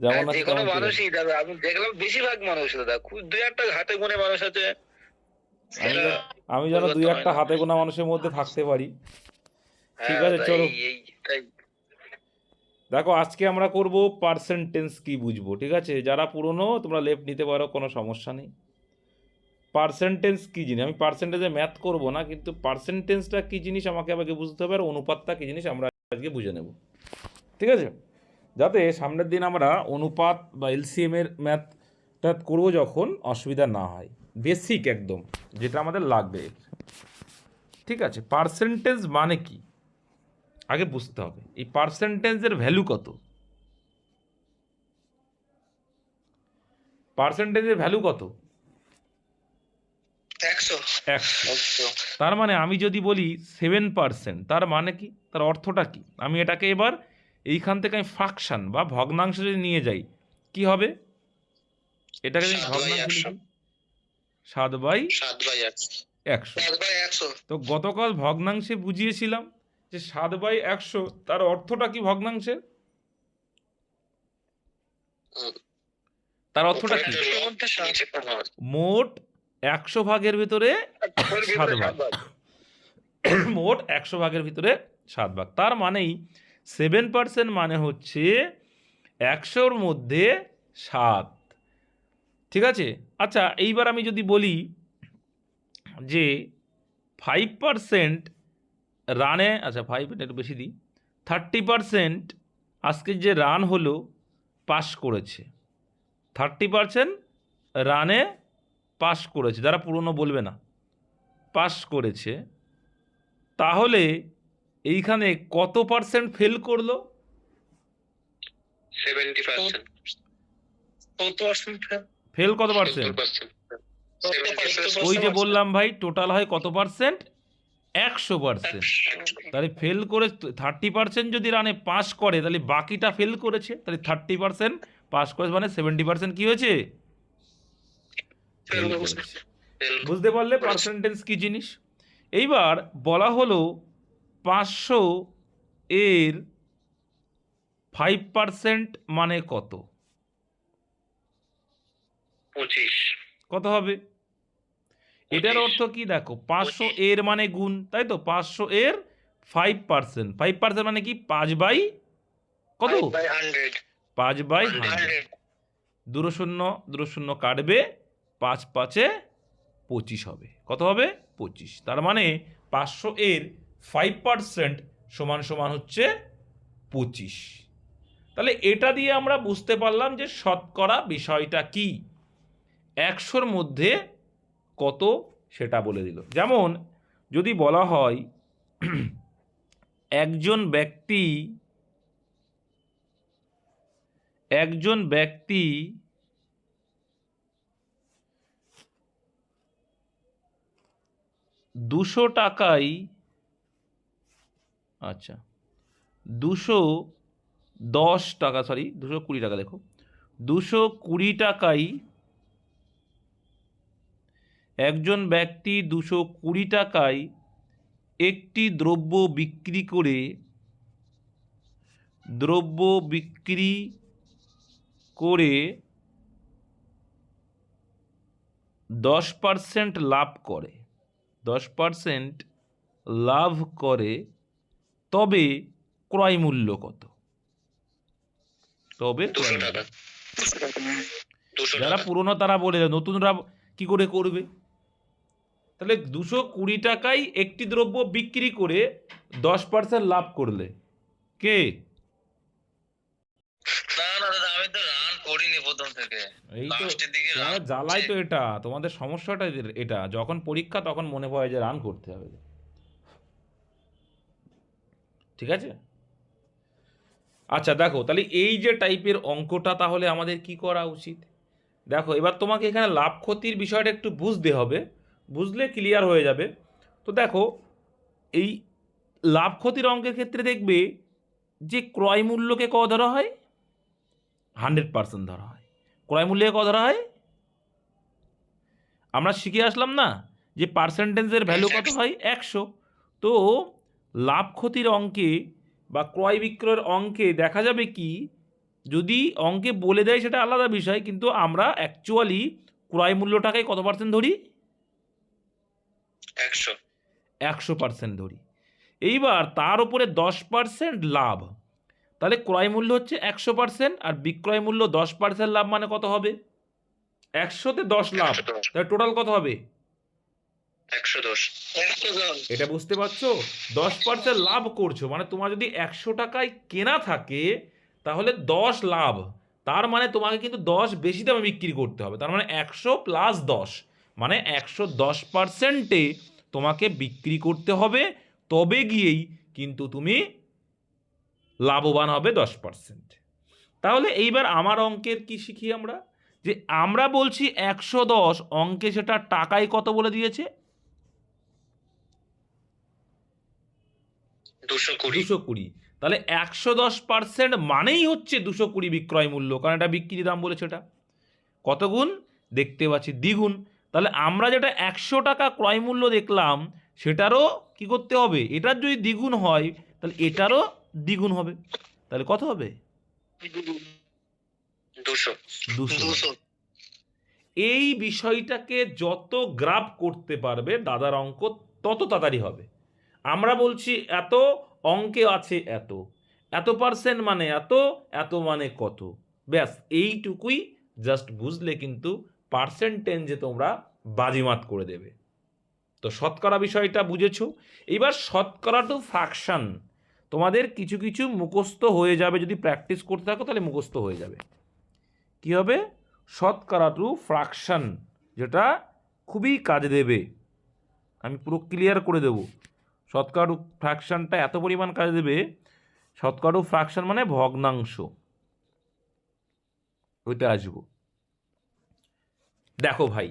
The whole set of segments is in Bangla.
যেমন হ্যাঁ, যে কোনো মানুষই দাদা আমি দেখলাম বেশিরভাগ মানুষ দাদা খুব দুই একটা হাতে গোনে মানুষ আছে। আমি যেন- দুই একটা হাতে গোনা মানুষের মধ্যে থাকতে পারি। ঠিক হ্যাঁ, আছে, চলো। দেখো আজকে আমরা করব পার্সেন্টেন্স কি বুঝব ঠিক আছে? যারা পুরনো তোমরা লেফট নিতে পারো কোনো সমস্যা নেই। পার্সেন্টেন্স কি জিনিস? আমি পার্সেন্টেজে ম্যাথ করব না কিন্তু পার্সেন্টেন্সটা কি জিনিস আমাকে আগে বুঝতে হবে আর অনুপাতটা কি জিনিস আমরা আজকে বুঝে নেব। ঠিক আছে? যাতে সামনের দিন আমরা অনুপাত বা এলসিএম এর ম্যাথ ট্যাথ করব যখন অসুবিধা না হয়। বেসিক একদম যেটা আমাদের লাগবে। ঠিক আছে পার্সেন্টেজ মানে কি? আগে বুঝতে হবে এই পার্সেন্টেজের ভ্যালু কত? পার্সেন্টেজের ভ্যালু কত? তার মানে আমি যদি বলি সেভেন পার্সেন্ট তার মানে কি? তার অর্থটা কি? আমি এটাকে এবার এইখান থেকে আমি ফ্রাকশন বা ভগ্নাংশ যদি নিয়ে যাই কি হবে? এটাকে যদি সাত বাই ভগ্নাংশ একশো। সাত বাই সাত বাই একশো। তো গতকাল ভগ্নাংশে বুঝিয়েছিলাম যে সাত বাই একশো তার অর্থটা কি ভগ্নাংশের? তার অর্থটা কি। মোট একশো ভাগের ভিতরে সাত ভাগ। মোট একশো ভাগের ভিতরে সাত ভাগ। তার মানেই সেভেন পার্সেন্ট মানে হচ্ছে একশোর মধ্যে সাত। ঠিক আছে? আচ্ছা এইবার আমি যদি বলি যে ফাইভ পার্সেন্ট রানে আচ্ছা ফাইভ একটু বেশি দিই থার্টি পার্সেন্ট আজকে যে রান হলো পাস করেছে। থার্টি পার্সেন্ট রানে পাস করেছে। যারা পুরনো বলবে না পাস করেছে। তাহলে এইখানে কত পার্সেন্ট ফেল করল? ফেল কত পার্সেন্ট ওই যে বললাম ভাই টোটাল হয় কত পার্সেন্ট একশো পার্সেন্ট তাহলে ফেল করে থার্টি পার্সেন্ট যদি রানে পাস করে তাহলে বাকিটা ফেল করেছে তাহলে থার্টি পার্সেন্ট পাস করেছে মানে সেভেন্টি পার্সেন্ট কী হয়েছে। বুঝতে পারলে। পার্সেন্টেজ কি জিনিস? এইবার বলা হলো পাঁচশো এর ফাইভ পার্সেন্ট মানে কত? পঁচিশ। কত হবে? এটার অর্থ কি দেখো পাঁচশো এর মানে গুণ তাই তো? পাঁচশো এর ফাইভ পার্সেন্ট ফাইভ পার্সেন্ট মানে কি? পাঁচ বাই কত? পাঁচ বাই হান্ড্রেড দুটো শূন্য দুটো শূন্য কাটবে পাঁচ পাঁচে পঁচিশ হবে। কত হবে? পঁচিশ। তার মানে পাঁচশো এর ফাইভ পার্সেন্ট সমান সমান হচ্ছে পঁচিশ। তাহলে এটা দিয়ে আমরা বুঝতে পারলাম যে শতকরা বিষয়টা কি। একশোর মধ্যে কত সেটা বলে দিল। যেমন যদি বলা হয় একজন ব্যক্তি একজন ব্যক্তি দুশো টাকায় আচ্ছা। দুশো দশ টাকা সরি দুশো কুড়ি টাকা দেখো দুশো কুড়ি টাকায় একজন ব্যক্তি দুশো কুড়ি টাকায় একটি দ্রব্য বিক্রি করে, দ্রব্য বিক্রি করে দশ পার্সেন্ট লাভ করে। দশ পার্সেন্ট লাভ করে তবে ক্রয় মূল্য কত? তবে যারা পুরনো তারা বলে নতুনরা কি করে করবে? তাহলে দুশো কুড়ি টাকায় একটি দ্রব্য বিক্রি করে দশ পার্সেন্ট লাভ করলে। কে? জ্বালাই তো এটা তোমাদের সমস্যাটা এটা। যখন পরীক্ষা তখন মনে পড়ে যে রান করতে হবে। ঠিক আছে? আচ্ছা দেখো, তাহলে এই যে টাইপের অঙ্কটা তাহলে আমাদের কি করা উচিত? দেখো, এবার তোমাকে এখানে লাভ ক্ষতির বিষয়টা একটু বুঝতে হবে, বুঝলে ক্লিয়ার হয়ে যাবে। তো দেখো, এই লাভ ক্ষতির অঙ্কের ক্ষেত্রে দেখবে যে ক্রয় মূল্যকে ক ধরা হয়? হান্ড্রেড পার্সেন্ট ধরা হয়। ক্রয় মূল্যে কত ধরা হয়? আমরা শিখে আসলাম না যে পার্সেন্টেজের ভ্যালু কত হয়? একশো। তো লাভ ক্ষতির অঙ্কে বা ক্রয় বিক্রয়ের অঙ্কে দেখা যাবে কি যদি অঙ্কে বলে দেয় সেটা আলাদা বিষয় কিন্তু আমরা অ্যাকচুয়ালি ক্রয় মূল্যটাকে কত পার্সেন্ট ধরি? একশো। একশো পার্সেন্ট ধরি। এইবার তার উপরে দশ পার্সেন্ট লাভ। তাহলে ক্রয় মূল্য হচ্ছে একশো পার্সেন্ট আর বিক্রয় মূল্য দশ পার্সেন্ট লাভ মানে কত হবে? একশোতে দশ লাভ। তাহলে টোটাল কত হবে একশো দশ একশো দশ এটা বুঝতে পারছ? দশ পার্সেন্ট লাভ করছ। মানে তোমার যদি একশো টাকায় কেনা থাকে তাহলে দশ লাভ। তার মানে তোমাকে কিন্তু দশ বেশি দামে বিক্রি করতে হবে। তার মানে একশো প্লাস দশ। মানে একশো দশ পার্সেন্টে তোমাকে বিক্রি করতে হবে। তবে গিয়েই কিন্তু তুমি লাভবান হবে দশ পার্সেন্ট তাহলে এইবার আমার অঙ্কের কি শিখি আমরা? যে আমরা বলছি একশো দশ অঙ্কে সেটা টাকায় কত বলে দিয়েছে? দুশো কুড়ি। তাহলে একশো দশ পার্সেন্ট মানেই হচ্ছে দুশো কুড়ি বিক্রয় মূল্য। কারণ এটা বিক্রি দাম বলেছে এটা। কত গুণ? দেখতে পাচ্ছি দ্বিগুণ। তাহলে আমরা যেটা একশো টাকা ক্রয় মূল্য দেখলাম সেটারও কি করতে হবে? এটার যদি দ্বিগুণ হয় তাহলে এটারও দ্বিগুণ হবে। তাহলে কত হবে? দুশো। এই বিষয়টাকে যত গ্রাফ করতে পারবে দাদার অঙ্ক তত তাড়াতাড়ি হবে। আমরা বলছি এত, অঙ্কে আছে এত। এত পার্সেন্ট মানে এত এত মানে কত। ব্যাস, এইটুকুই জাস্ট বুঝলে কিন্তু পার্সেন্টেঞ্জে তোমরা বাজিমাত করে দেবে। তো শতকরা বিষয়টা বুঝেছ? এবার শতকরা টু ফ্র্যাকশন তোমাদের কিছু কিছু মুখস্থ হয়ে যাবে। যদি প্র্যাকটিস করতে থাকো, তাহলে মুখস্থ হয়ে যাবে। কি হবে? শতকরা টু ফ্র্যাকশন যেটা খুবই কাজে দেবে। আমি পুরো ক্লিয়ার করে দেবো। শতকরা ফ্র্যাকশনটা এত পরিমাণ কাজে দেবে, শতকরা ফ্র্যাকশন মানে ভগ্নাংশ। ওইটা আসব। দেখো ভাই,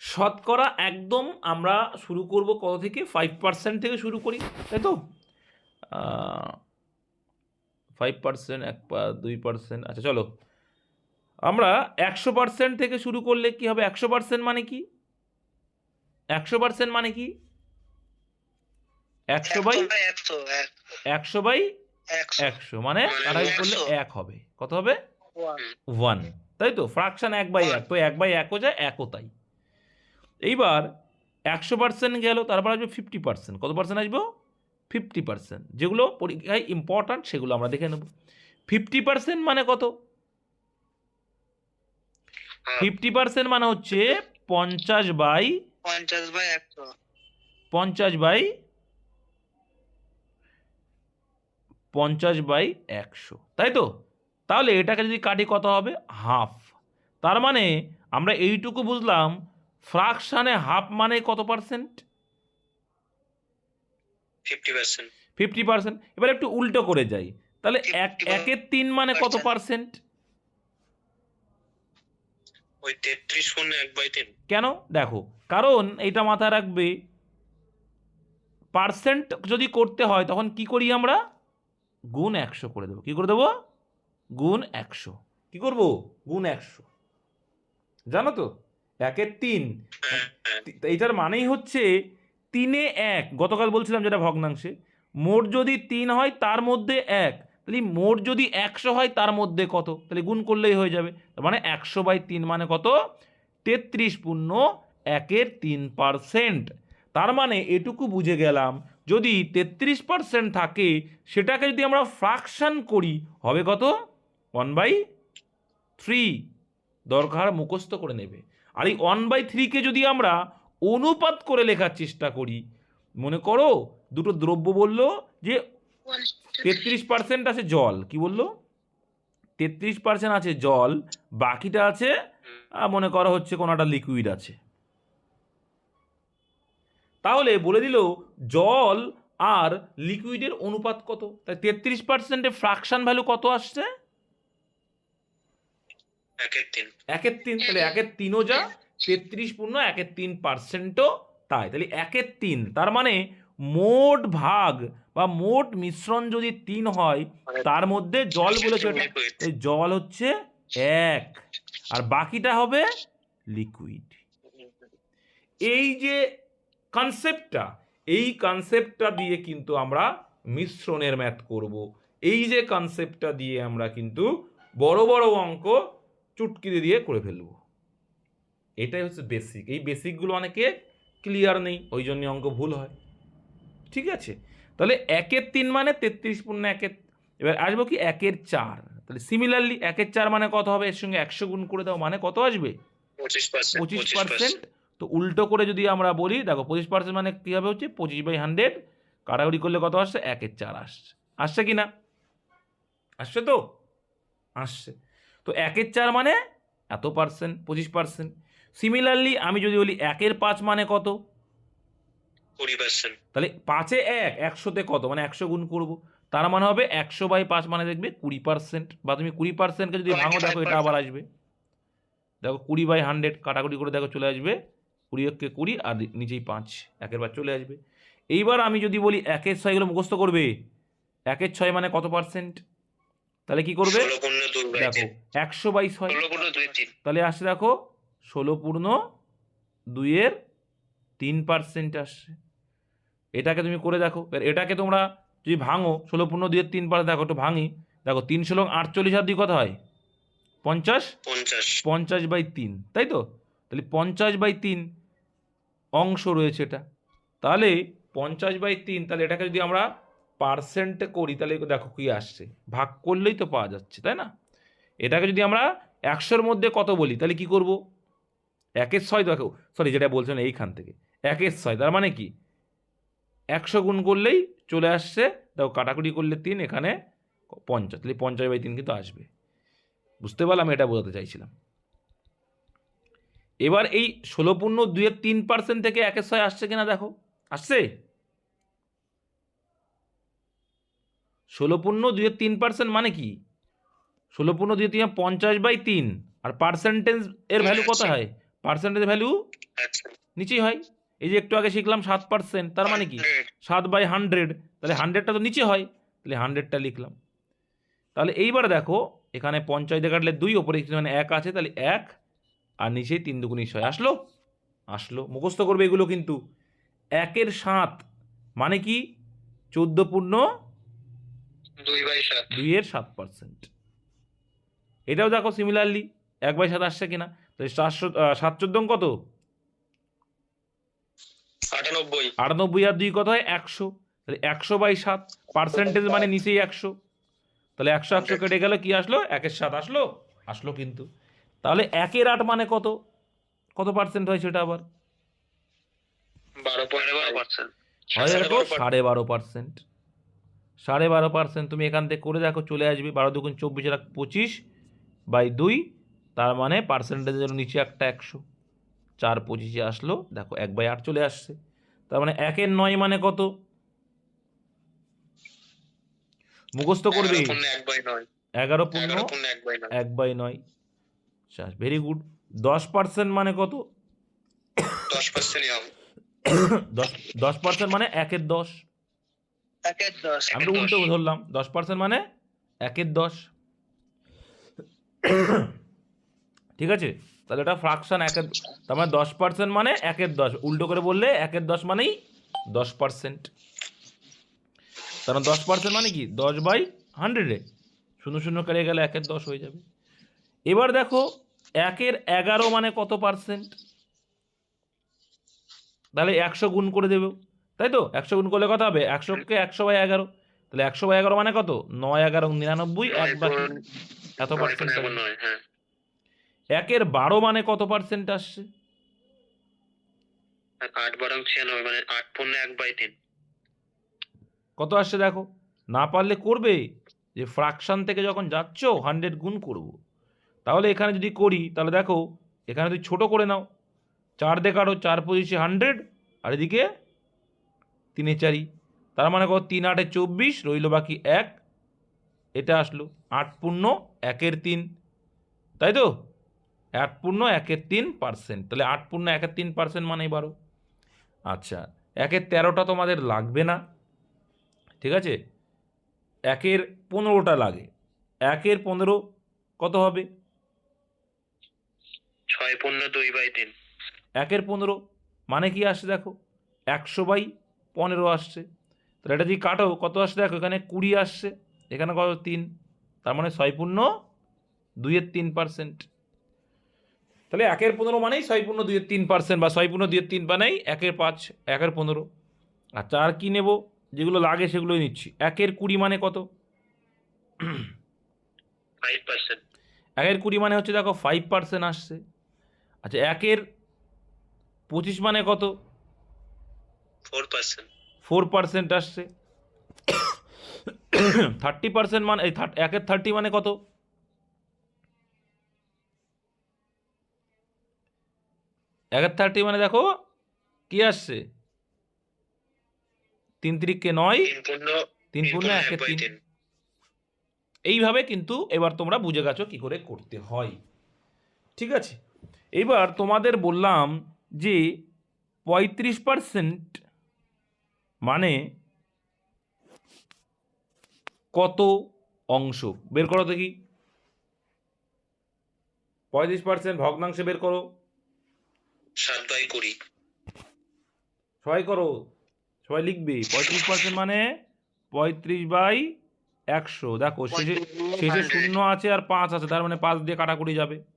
শতকরা একদম আমরা শুরু করব কত থেকে? ফাইভ পার্সেন্ট থেকে শুরু করি, তাই তো? ফাইভ পার্সেন্ট এক দুই পার্সেন্ট আচ্ছা চলো। আমরা একশো পার্সেন্ট থেকে শুরু করলে কি হবে? একশো পার্সেন্ট মানে কি? একশো পার্সেন্ট মানে কি? একশো বাই একশো এক। একশো বাই একশো। মানে মানে কাটাকাটি করলে 100 এক হবে। কত হবে? ওয়ান। তাই তো? ফ্রাকশন এক বাই এক। তো এক বাই একও যায় একও তাই। এইবার একশো পার্সেন্ট গেল তারপর আসবে ফিফটি পার্সেন্ট। কত পার্সেন্ট আসব? Fifty percent. যেগুলো পরীক্ষায় ইম্পর্ট্যান্ট সেগুলো আমরা দেখে নেব। ফিফটি পার্সেন্ট মানে কত? হ্যাঁ। ফিফটি পার্সেন্ট মানে হচ্ছে পঞ্চাশ বাই পঞ্চাশ বাই একশো। পঞ্চাশ বাই পঞ্চাশ বাই একশো তাই তো? তাহলে এটাকে যদি কাটি কত হবে? হাফ। তার মানে আমরা এইটুকু বুঝলাম ফ্রাকশানে হাফ মানে কত percent? Fifty percent. Fifty percent. এবার একটু উল্টো করে যাই। তাহলে এক একের তিন মানে কত পার্সেন্ট? বাই তিন। কেন? দেখো কারণ এইটা মাথায় রাখবে পার্সেন্ট যদি করতে হয় তখন কি করি আমরা? গুণ একশো করে দেবো। কি করে দেবো? গুণ একশো। কি করব? গুণ একশো। জানো তো? একের তিন। এইটার মানেই হচ্ছে তিনে এক। গতকাল বলছিলাম যেটা ভগ্নাংশে। মোট যদি তিন হয়, তার মধ্যে এক। তাহলে মোট যদি একশো হয়, তার মধ্যে কত? তাহলে গুণ করলেই হয়ে যাবে। তার মানে একশো বাই তিন মানে কত? তেত্রিশ পূর্ণ একের তিন পারসেন্ট। তার মানে এটুকু বুঝে গেলাম যদি তেত্রিশ পার্সেন্ট থাকে, সেটাকে যদি আমরা ফ্রাকশন করি, হবে কত? ওয়ান বাই থ্রি দরকার মুখস্থ করে নেবে। আর এই ওয়ান বাই থ্রিকে যদি আমরা অনুপাত করে লেখার চেষ্টা করি, মনে করো, দুটো দ্রব্য বলল যে তেত্রিশ পার্সেন্ট আছে জল। কি বলল? তেত্রিশ পার্সেন্ট আছে জল, বাকিটা আছে মনে করা হচ্ছে কোনো একটা লিকুইড আছে। তাহলে বলে দিল জল আর লিকুইডের অনুপাত কত? তাই তেত্রিশ পার্সেন্টের ফ্রাকশন ভ্যালু কত আসছে? একের তিন। একের তিন তাহলে একের তিনও যা তেত্রিশ পূর্ণ একের তিন পার্সেন্টও তাই। তাহলে একের তিন তার মানে মোট ভাগ বা মোট মিশ্রণ যদি তিন হয় তার মধ্যে জল বলেছে জল হচ্ছে এক আর বাকিটা হবে লিকুইড এই যে কনসেপ্টটা এই কনসেপ্টটা দিয়ে কিন্তু আমরা মিশ্রণের ম্যাথ করব। এই যে কনসেপ্টটা দিয়ে আমরা কিন্তু বড় বড় অঙ্ক চুটকি দিয়ে দিয়ে করে ফেলব। এটাই হচ্ছে বেসিক এই বেসিকগুলো অনেকে ক্লিয়ার নেই ওই জন্য অঙ্ক ভুল হয়। ঠিক আছে? তাহলে একের তিন মানে তেত্রিশ পূর্ণ একের এবার আসব কি একের চার। তাহলে সিমিলারলি একের চার মানে কত হবে? এর সঙ্গে একশো গুণ করে দাও মানে কত আসবে? পঁচিশ পার্সেন্ট তো উল্টো করে যদি আমরা বলি দেখো পঁচিশ পার্সেন্ট মানে কী হবে হচ্ছে? পঁচিশ বাই হান্ড্রেড কাটাকুটি করলে কত আসছে? একের চার আসছে। আসছে কি না? আসছে তো? আসছে। তো একের চার মানে এত পার্সেন্ট পঁচিশ পার্সেন্ট সিমিলারলি আমি যদি বলি একের পাঁচ মানে কত? কুড়ি পার্সেন্ট তাহলে পাঁচে এক একশোতে কত? মানে একশো গুণ করব। তার মানে হবে একশো বাই পাঁচ মানে দেখবে কুড়ি পার্সেন্ট বা তুমি কুড়ি পার্সেন্টকে যদি ভাঙো দেখো এটা আবার আসবে। দেখো কুড়ি বাই হান্ড্রেড কাটাকুটি করে দেখো চলে আসবে। কুড়ি এককে কুড়ি আর নিচেই পাঁচ একের বার চলে আসবে। এইবার আমি যদি বলি একের ছয়গুলো মুখস্থ করবে একের ছয় মানে কত পার্সেন্ট তাহলে কি করবে? দেখো একশো বাই ছয় দুই তাহলে আসছে দেখো ষোলো পূর্ণ দুইয়ের তিন পার্সেন্ট আসছে। এটাকে তুমি করে দেখো। এটাকে তোমরা যদি ভাঙো ষোলো পূর্ণ দুইয়ের তিন পার্সেন্ট দেখো একটু ভাঙি। দেখো তিন ষোলো আটচল্লিশ হাত দিয়ে কথা হয়? পঞ্চাশ? পঞ্চাশ। পঞ্চাশ বাই তিন তাই তো? তাহলে পঞ্চাশ বাই তিন অংশ রয়েছে এটা। তাহলে পঞ্চাশ বাই তিন, তাহলে এটাকে যদি আমরা পার্সেন্টে করি, তাহলে দেখো কী আসছে। ভাগ করলেই তো পাওয়া যাচ্ছে, তাই না? এটাকে যদি আমরা একশোর মধ্যে কত বলি, তাহলে কি করব? একের ছয় দেখো সরি যেটা বলছেন এইখান থেকে। একের ছয়, তার মানে কি? একশো গুণ করলেই চলে আসছে, দেখো কাটাকুটি করলে তিন, এখানে পঞ্চাশ, তাহলে পঞ্চাশ বাই তিন কিন্তু আসবে। বুঝতে পারলাম? এটা বোঝাতে চাইছিলাম। এবার এই ষোলো পূর্ণ দুইয়ের তিন পার্সেন্ট থেকে একের ছয় আসছে কিনা দেখো। আসছে? ষোলো পূর্ণ দুইয়ের তিন পার্সেন্ট মানে কি? ষোলো পূর্ণ দুইয়ের তিন পঞ্চাশ বাই তিন। আর পার্সেন্টেজ এর ভ্যালু কত হয়? পার্সেন্টেজ ভ্যালু আচ্ছা। নিচেই হয়। এই যে একটু আগে শিখলাম সাত পার্সেন্ট তার মানে কি? সাত বাই হান্ড্রেড তাহলে হান্ড্রেডটা তো নিচে হয়। তাহলে হান্ড্রেডটা লিখলাম। তাহলে এইবার দেখো এখানে পঞ্চাশ দিয়ে কাটলে দুই ওপরে মানে এক আছে তাহলে এক আর নিচেই তিন দুগুণি ছয় আসলো? আসলো। মুখস্থ করবে এগুলো কিন্তু। একের সাত মানে কি? চোদ্দ পূর্ণ দুই বাই সাত। দুইয়ের সাত পার্সেন্ট এটাও দেখো সিমিলারলি এক বাই সাত আসছে কিনা? সাতশো সাত চোদ্দ কত আটানব্বই। আটানব্বই আর দুই কত হয়? একশো। তাহলে একশো বাই সাত পার্সেন্টেজ মানে নিচেই একশো। তাহলে একশো একশো কেটে গেল কি আসলো? একের সাত আসলো? আসলো কিন্তু। তাহলে একের আট মানে কত? কত পার্সেন্ট হয় সেটা আবার? হয় সাড়ে বারো পার্সেন্ট সাড়ে বারো পার্সেন্ট তুমি এখান থেকে করে দেখো চলে আসবে বারো দুগুণ চব্বিশ আর এক পঁচিশ বাই দুই তার মানে পার্সেন্টেজের নিচে একটা একশো। চার পঁচিশে আসলো দেখো এক বাই আট চলে আসছে। তার মানে একের নয় মানে কত? মুখস্থ করবে? এক বাই নয়। এগারো পূর্ণ এগারো পূর্ণ এক বাই নয়। এক ভেরি গুড দশ পার্সেন্ট মানে কত? দশ পার্সেন্টই হবে। দশ পার্সেন্ট মানে একের দশ। একের দশ আমি তো উল্টো ধরলাম। দশ পার্সেন্ট মানে একের দশ। ঠিক আছে? তাহলে এটা ফ্রাকশন একের তার মানে দশ পার্সেন্ট মানে একের দশ। উল্টো করে বললে একের দশ মানেই দশ পার্সেন্ট কারণ দশ পার্সেন্ট মানে কি? দশ বাই হান্ড্রেডে শূন্য শূন্য কেটে গেলে একের দশ হয়ে যাবে। এবার দেখো একের এগারো মানে কত পার্সেন্ট তাহলে একশো গুণ করে দেবে। তাই তো? একশো গুণ করলে কত হবে? একশোকে একশো বাই এগারো। তাহলে একশো বাই এগারো মানে কত? নয় এগারো নিরানব্বই এক বাকি এত পার্সেন্ট হ্যাঁ। একের বারো মানে কত পার্সেন্ট আসছে? মানে কত আসছে দেখো? না পারলে করবে? যে ফ্রাকশন থেকে যখন যাচ্ছ হান্ড্রেড গুণ করব। তাহলে এখানে যদি করি, তাহলে দেখো, এখানে তুই ছোট করে নাও, চার দেখারো চার পঁচিশে হান্ড্রেড আর এদিকে তিনে চারি। তার মানে কত? তিন আটে চব্বিশ, রইল বাকি এক। এটা আসলো আট পূর্ণ একের তিন। তাই তো? আট পূর্ণ একের তিন পার্সেন্ট তাহলে আট পূর্ণ একের তিন পার্সেন্ট মানে বারো আচ্ছা একের তেরোটা তোমাদের লাগবে না। ঠিক আছে? একের পনেরোটা লাগে। একের পনেরো কত হবে? ছয় পূর্ণ দুই বাই তিন। একের পনেরো মানে কি আসছে দেখো? একশো বাই পনেরো আসছে। তাহলে এটা যদি কাটো কত আসছে দেখো? এখানে কুড়ি আসছে এখানে কত? তিন। তার মানে ছয় পূর্ণ দুইয়ের তিন পার্সেন্ট। তাহলে একের পনেরো মানেই ছয় পূর্ণ দুইয়ের তিন পার্সেন্ট বা ছয় পূর্ণ দুইয়ের তিন মানেই একের পাঁচ একের পনেরো। আর কী নেব? যেগুলো লাগে সেগুলোই নিচ্ছি। একের কুড়ি মানে কত? ফাইভ পার্সেন্ট একের কুড়ি মানে হচ্ছে দেখো ফাইভ পার্সেন্ট আসছে। আচ্ছা একের পঁচিশ মানে কত? ফোর পার্সেন্ট ফোর পার্সেন্ট আসছে। থার্টি পার্সেন্ট মানে এই একের থার্টি মানে কত? একের থার্টি মানে দেখো কি আসছে? তিন তিরিককে নয় তিন পূর্ণ একের তিন। এইভাবে কিন্তু এবার তোমরা বুঝে গেছো কি করে করতে হয়। ঠিক আছে? এবার তোমাদের বললাম যে পঁয়ত্রিশ পার্সেন্ট মানে কত অংশ? বের করো দেখি। পঁয়ত্রিশ পার্সেন্ট ভগ্নাংশে বের করো। সাত বাই কুড়ি। সবাই করো। সবাই লিখবে। পঁয়ত্রিশ পার্সেন্ট মানে পঁয়ত্রিশ বাই একশো। দেখো শেষে শেষে শূন্য আছে আর পাঁচ আছে। তার মানে পাঁচ দিয়ে কাটাকুটি যাবে।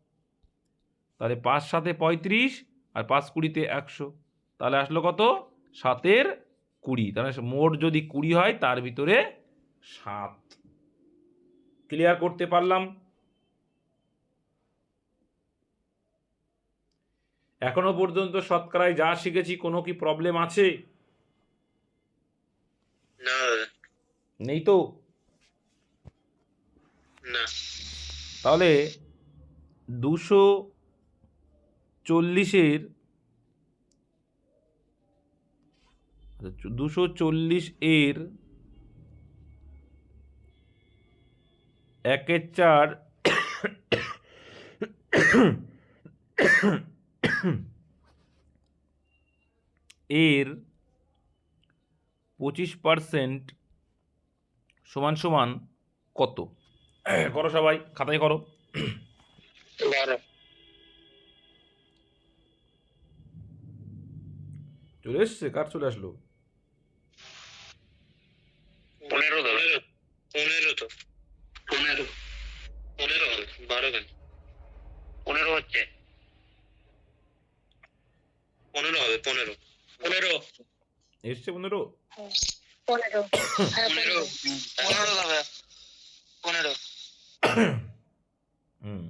তাহলে পাঁচ সাথে পঁয়ত্রিশ আর পাঁচ কুড়িতে একশো। তাহলে আসলো কত? সাতের কুড়ি। তাহলে মোট যদি কুড়ি হয় তার ভিতরে সাত। ক্লিয়ার করতে পারলাম? এখনও পর্যন্ত শতকরায় যা শিখেছি কোনো কি প্রবলেম আছে? না। নেই তো? না। তাহলে দুশো চল্লিশের দুশো চল্লিশ এর একের চার এর পঁচিশ পার্সেন্ট সমান সমান কত? করো সবাই খাতায় করো। চলে এসছে কার চলে আসলো পনেরো পনেরো তো পনেরো পনেরো হবে বারো পনেরো হচ্ছে পনেরো হবে পনেরো পনেরো এসছে পনেরো পনেরো হ্যাঁ পনেরো পনেরো দাদা পনেরো হুম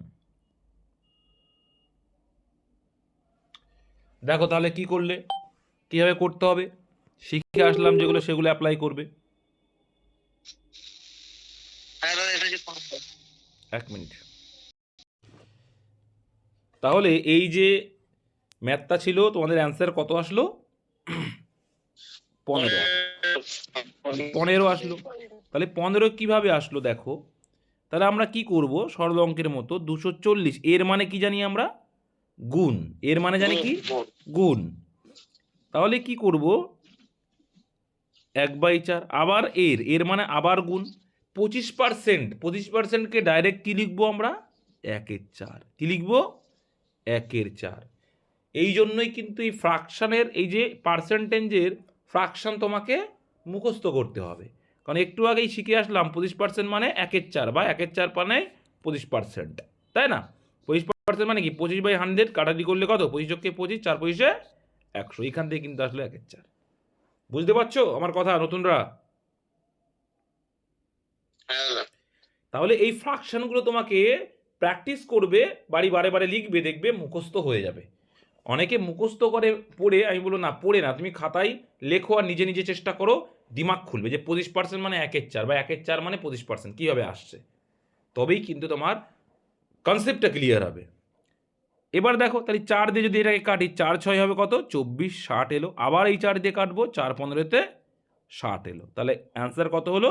দেখো তাহলে কি করলে কীভাবে করতে হবে? শিখে আসলাম যেগুলো সেগুলো অ্যাপ্লাই করবে। হ্যাঁ এক মিনিট। তাহলে এই যে ম্যাথটা ছিল তোমাদের অ্যান্সার কত আসলো? পনেরো। পনেরো আসলো। তাহলে পনেরো কীভাবে আসলো দেখো? তাহলে আমরা কি করব? সরল অঙ্কের মতো দুশো চল্লিশ। এর মানে কি জানি আমরা? গুণ। এর মানে জানি কি? গুণ। তাহলে কি করব? এক বাই চার, আবার এর এর মানে আবার গুণ। পঁচিশ পার্সেন্ট পঁচিশ পার্সেন্টকে ডাইরেক্ট কী লিখব আমরা? একের চার। কী লিখব? একের চার। এই জন্যই কিন্তু এই ফ্রাকশানের এই যে পার্সেন্টেজের ফ্রাকশান তোমাকে মুখস্থ করতে হবে। কারণ একটু আগেই শিখে আসলাম, পঁচিশ পার্সেন্ট মানে একের চার বা একের চার মানে পঁচিশ পার্সেন্ট তাই না? পঁচিশ পার্সেন্ট মানে কি? পঁচিশ বাই হান্ড্রেড কাটাটি করলে কত? পঁচিশ যোগকে পঁচিশ, চার পঁচিশে একশো এখান থেকে কিন্তু আসলো একের চার। বুঝতে পারছ আমার কথা নতুনরা? হ্যাঁ তাহলে এই ফ্রাকশনগুলো তোমাকে প্র্যাকটিস করবে বাড়ি বারে বারে লিখবে দেখবে মুখস্থ হয়ে যাবে। অনেকে মুখস্থ করে পড়ে আমি বলব না পড়ে না। তুমি খাতায় লেখো আর নিজে নিজে চেষ্টা করো দিমাগ খুলবে যে পঁচিশ পার্সেন্ট মানে একের চার বা একের চার মানে পঁচিশ পার্সেন্ট কীভাবে আসছে? তবেই কিন্তু তোমার কনসেপ্টটা ক্লিয়ার হবে। এবার দেখো তাহলে চার দিয়ে যদি এটাকে কাটি চার ছয় হবে কত? চব্বিশ ষাট এলো। আবার এই চার দিয়ে কাটবো চার পনেরোতে ষাট এলো। তাহলে অ্যান্সার কত হলো?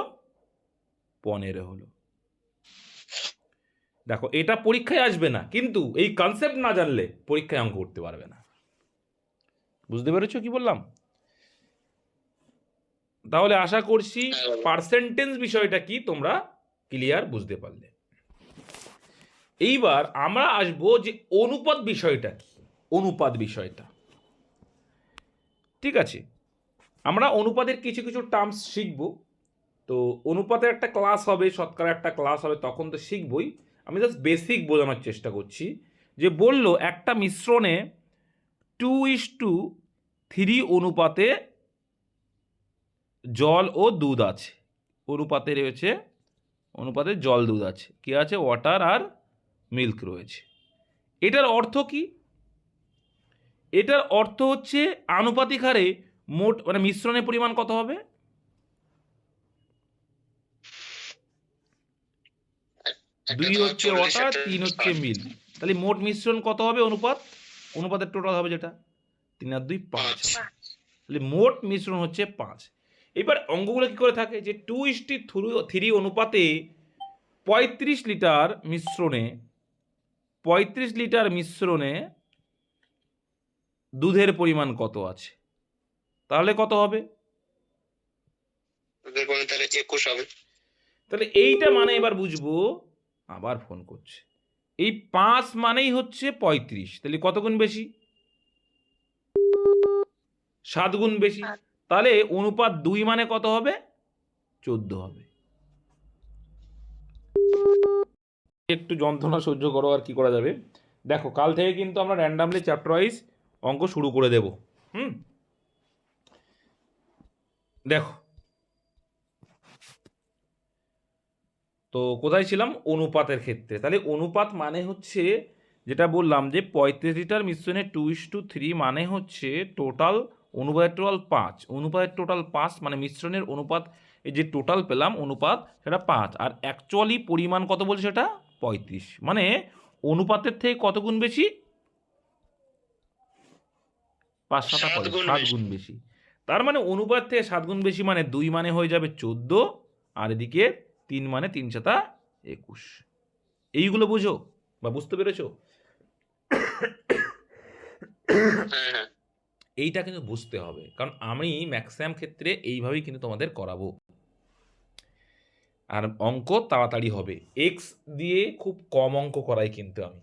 পনেরো হলো। দেখো এটা পরীক্ষায় আসবে না কিন্তু এই কনসেপ্ট না জানলে পরীক্ষায় অঙ্ক করতে পারবে না। বুঝতে পেরেছ কি বললাম? তাহলে আশা করছি পার্সেন্টেজ বিষয়টা কি তোমরা ক্লিয়ার বুঝতে পারলে। এইবার আমরা আসব যে অনুপাত বিষয়টা কি? অনুপাত বিষয়টা। ঠিক আছে? আমরা অনুপাতের কিছু কিছু টার্মস শিখব। তো অনুপাতের একটা ক্লাস হবে, শতকরা একটা ক্লাস হবে, তখন তো শিখবই। আমি জাস্ট বেসিক বোঝানোর চেষ্টা করছি। যে বলল, একটা মিশ্রণে টু ইস টু থ্রি অনুপাতে জল ও দুধ আছে। অনুপাতে রয়েছে অনুপাতে জল দুধ আছে। কি আছে? ওয়াটার আর মিল্ক রয়েছে। এটার অর্থ কি? এটার অর্থ হচ্ছে আনুপাতিক হারে মোট মানে মিশ্রণের পরিমাণ কত হবে? দুই হচ্ছে ওয়াটার তিন হচ্ছে মিল্ক তাহলে মোট মিশ্রণ কত হবে অনুপাত? অনুপাতের টোটাল হবে যেটা? তিন আর দুই পাঁচ। তাহলে মোট মিশ্রণ হচ্ছে পাঁচ। এবার অঙ্গগুলো কি করে থাকে? যে টু ইস্টি থ্রি অনুপাতে পঁয়ত্রিশ লিটার মিশ্রণে পঁয়ত্রিশ লিটার মিশ্রণে দুধের পরিমাণ কত আছে? তাহলে কত হবে? তাহলে একুশ হবে। তাহলে এইটা মানে এবার বুঝব আবার ফোন করছে। এই পাঁচ মানেই হচ্ছে পঁয়ত্রিশ। তাহলে কত গুণ বেশি? সাত গুণ বেশি। তাহলে অনুপাত দুই মানে কত হবে? চোদ্দ হবে। একটু যন্ত্রণা সহ্য করো আর কি করা যাবে। দেখো, কাল থেকে কিন্তু আমরা র্যান্ডামলি চ্যাপ্টার ওয়াইজ অঙ্ক শুরু করে দেব। হুম? দেখো। তো কোথায় ছিলাম? অনুপাতের ক্ষেত্রে। তাহলে অনুপাত মানে হচ্ছে যেটা বললাম যে পঁয়ত্রিশ লিটার মিশ্রণে টু ইস টু থ্রি মানে হচ্ছে টোটাল অনুপাতের টোটাল পাঁচ। অনুপাতের টোটাল পাঁচ মানে মিশ্রণের অনুপাত, এই যে টোটাল পেলাম অনুপাত, সেটা পাঁচ। আর অ্যাকচুয়ালি পরিমাণ কত বলছে সেটা? পঁয়ত্রিশ। মানে অনুপাতের থেকে কত গুণ বেশি? পাঁচ সাতা সাত গুণ বেশি। তার মানে অনুপাত থেকে সাত গুণ বেশি মানে দুই মানে হয়ে যাবে চোদ্দ আর এদিকে তিন মানে তিন সাতা একুশ। এইগুলো বুঝো বা বুঝতে পেরেছ? হ্যাঁ হ্যাঁ। এইটা কিন্তু বুঝতে হবে। কারণ আমি ম্যাক্সিমাম ক্ষেত্রে এইভাবেই কিন্তু তোমাদের করাবো। আর অঙ্ক তাড়াতাড়ি হবে। এক্স দিয়ে খুব কম অঙ্ক করাই কিন্তু আমি।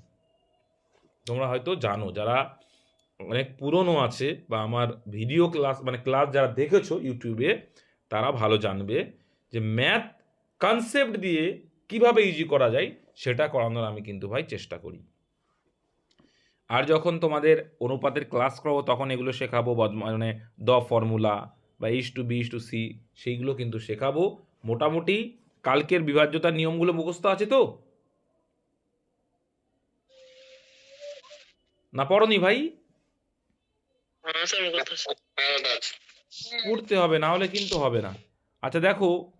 তোমরা হয়তো জানো, যারা অনেক পুরনো আছে বা আমার ভিডিও ক্লাস মানে ক্লাস যারা দেখেছ ইউটিউবে তারা ভালো জানবে যে ম্যাথ কনসেপ্ট দিয়ে কীভাবে ইজি করা যায়, সেটা করানোর আমি কিন্তু ভাই চেষ্টা করি। আর যখন তোমাদের অনুপাতের ক্লাস করাবো, তখন এগুলো শেখাবো মানে দ ফর্মুলা বা is to B is to C সেইগুলো কিন্তু শেখাবো। মোটামুটি কালকের বিভাজ্যতার নিয়মগুলো মুখস্থ আছে তো? না পড়নি ভাই? হ্যাঁ পড়তে হবে না হলে কিন্তু হবে না। আচ্ছা দেখো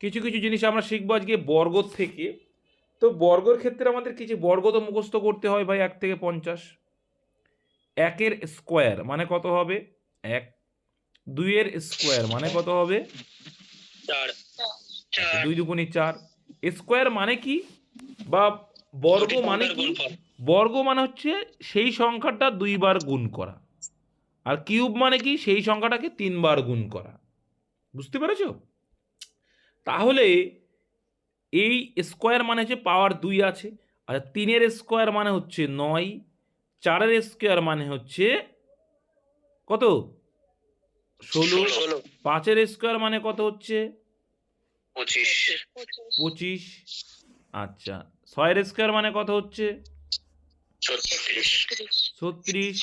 কিছু কিছু জিনিস আমরা শিখব আজকে বর্গ থেকে। তো বর্গর ক্ষেত্রে আমাদের কিছু বর্গ তো মুখস্থ করতে হয় ভাই এক থেকে পঞ্চাশ। একের স্কোয়ার মানে কত হবে? এক। দুইয়ের স্কোয়ার মানে কত হবে? চার। দুই দুগুণি চার। স্কোয়ার মানে কি? বা বর্গ মানে কি। বর্গ মানে হচ্ছে সেই সংখ্যাটা দুইবার গুণ করা। আর কিউব মানে কি? সেই সংখ্যাটাকে তিনবার গুণ করা। বুঝতে পেরেছ? তাহলে এই স্কোয়ার মানে হচ্ছে পাওয়ার দুই আছে। আর তিনের স্কোয়ার মানে হচ্ছে নয়। চারের স্কোয়ার মানে হচ্ছে কত? ষোলো। পাঁচের স্কোয়ার মানে কত হচ্ছে? পঁচিশ। পঁচিশ আচ্ছা ছয়ের স্কোয়ার মানে কত হচ্ছে? ছত্রিশ।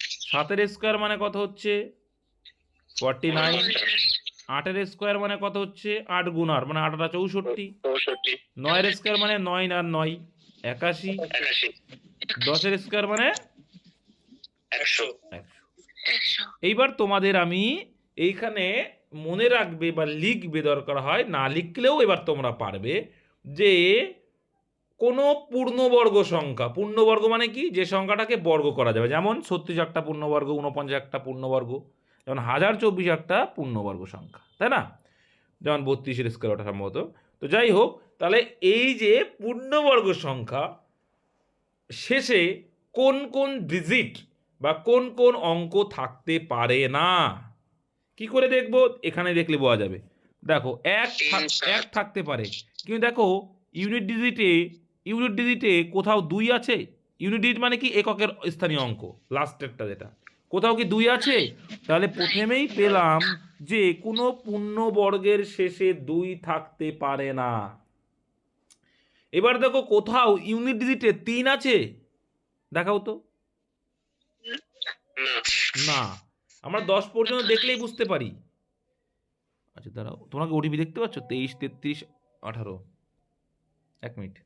সাতের স্কোয়ার মানে কত হচ্ছে? Forty nine. আটের স্কোয়ার মানে কত হচ্ছে? আট গুণ আট মানে আটটা চৌষট্টি। নয়ের স্কোয়ার মানে নয় আর নয় একাশি। একাশি। দশের স্কোয়ার মানে একশো। একশো। এইবার তোমাদের আমি এইখানে মনে রাখবে বা লিখবে দরকার হয়, না লিখলেও এবার তোমরা পারবে যে কোনো পূর্ণবর্গ সংখ্যা, পূর্ণবর্গ মানে কি? যে সংখ্যাটাকে বর্গ করা যাবে। যেমন ছত্রিশ একটা পূর্ণবর্গ উনপঞ্চাশ একটা পূর্ণবর্গ, যেমন হাজার চব্বিশ একটা পূর্ণবর্গ সংখ্যা, তাই না? যেমন বত্রিশের স্কোয়ার ওটা সম্ভবত। তো যাই হোক, তাহলে এই যে পূর্ণবর্গ সংখ্যা, শেষে কোন কোন ডিজিট বা কোন কোন অঙ্ক থাকতে পারে না? কি করে দেখব? এখানে দেখলে বোঝা যাবে। দেখো এক এক থাকতে পারে। কিন্তু দেখো ইউনিট ডিজিটে ইউনিট ডিজিটে কোথাও দুই আছে? ইউনিট ডিজিট মানে কি? এককের স্থানীয় অঙ্ক। লাস্টেরটা যেটা। কোথাও কি দুই আছে? তাহলে প্রথমেই পেলাম যে কোনো পূর্ণবর্গের শেষে দুই থাকতে পারে না। এবার দেখো কোথাও ইউনিট ডিজিটে তিন আছে? দেখাও তো। না। আমরা দশ পর্যন্ত দেখলেই বুঝতে পারি। আচ্ছা দাঁড়াও। তোমাকে ওটিপি দেখতে পাচ্ছ? তেইশ, তেত্রিশ, আঠারো। এক মিনিট।